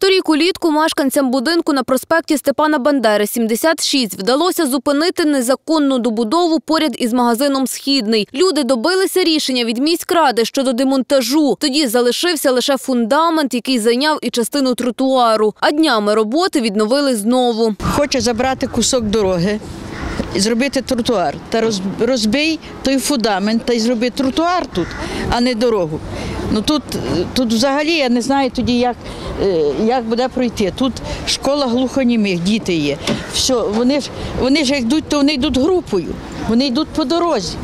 Торік улітку мешканцям будинку на проспекті Степана Бандери, 76, вдалося зупинити незаконну добудову поряд із магазином «Східний». Люди добилися рішення від міськради щодо демонтажу. Тоді залишився лише фундамент, який зайняв і частину тротуару. А днями роботи відновили знову. Хоче забрати кусок дороги і зробити тротуар. Та роз- розбий той фундамент та й зроби тротуар тут, а не дорогу. Ну тут, тут взагалі я не знаю тоді, як, е, як буде пройти. Тут школа глухонімих, діти є. Все, вони ж вони ж як йдуть, то вони йдуть групою, вони йдуть по дорозі.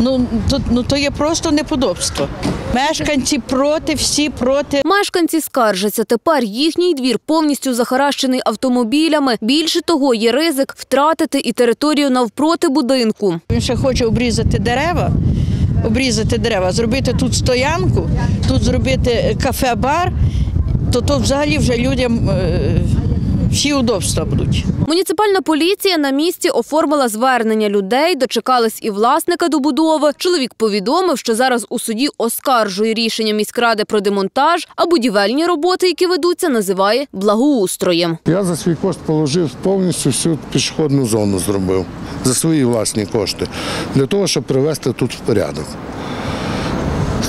Ну, тут, ну то є просто неподобство. Мешканці проти, всі проти. Мешканці скаржаться, тепер їхній двір повністю захаращений автомобілями. Більше того, є ризик втратити і територію навпроти будинку. Він ще хоче обрізати дерева, обрізати дерева, зробити тут стоянку, тут зробити кафе-бар, то тут взагалі вже людям е, всі удобства будуть. Муніципальна поліція на місці оформила звернення людей, дочекались і власника добудови. Чоловік повідомив, що зараз у суді оскаржує рішення міськради про демонтаж, а будівельні роботи, які ведуться, називає благоустроєм. Я за свій кошт положив повністю всю пішохідну зону зробив за свої власні кошти для того, щоб привести тут в порядок.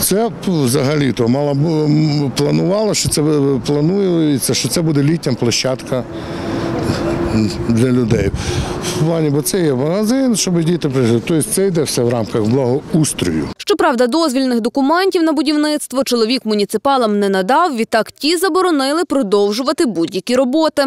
Це взагалі-то мало бу- м, планувало, що це е, планується, що це буде літня площадка для людей. Бо це є магазин, щоб діти прийшли. Тобто це йде все в рамках благоустрою. Щоправда, дозвільних документів на будівництво чоловік муніципалам не надав. Відтак ті заборонили продовжувати будь-які роботи.